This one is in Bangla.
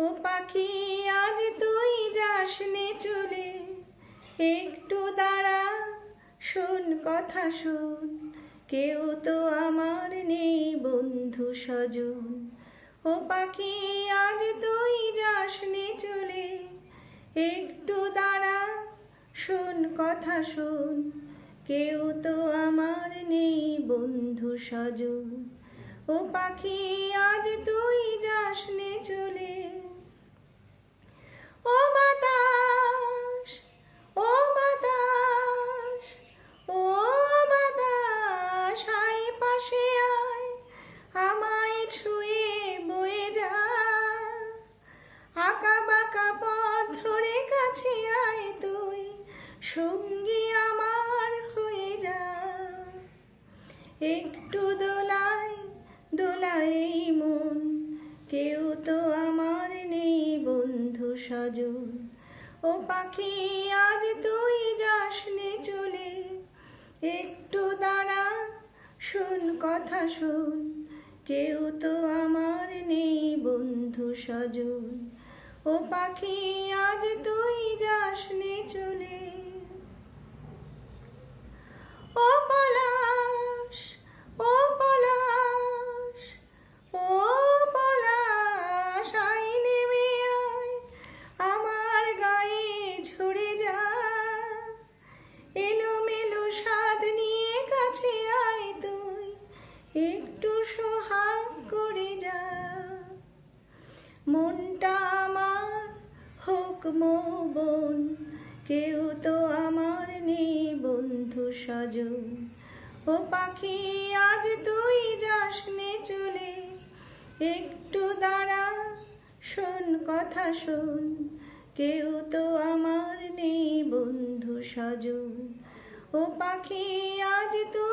ও পাখি, আজ তুই যাস নে চলে। একটু দাঁড়া, শোন কথা শোন। কেউ তো আমার নেই বন্ধু স্বজন। ও পাখি, আজ তুই যাস নে চলে। একটু দাঁড়া, শোন কথা শোন। কেউ তো আমার নেই বন্ধু স্বজন। ও পাখি, আজ তুই সঙ্গী আমার হয়ে যা। একটু দোলায় দোলাই মন। কেউ তো আমার নেই বন্ধু স্বজন। ও পাখি, আজ তুই যাস চলে। একটু দাঁড়া, শোন কথা শোন। কেউ তো আমার নেই বন্ধু স্বজন। ও পাখি, আজ তুই যাস একটু সোহাগ করে যা। মনটা আমার হোক মন কেউ তো আমার নেই বন্ধু স্বজন। ও পাখি, আজ তুই যাস নে চলে, একটু দাঁড়া, শোন কথা শোন। কেউ তো আমার নেই বন্ধু স্বজন। ও পাখি, আজ তুই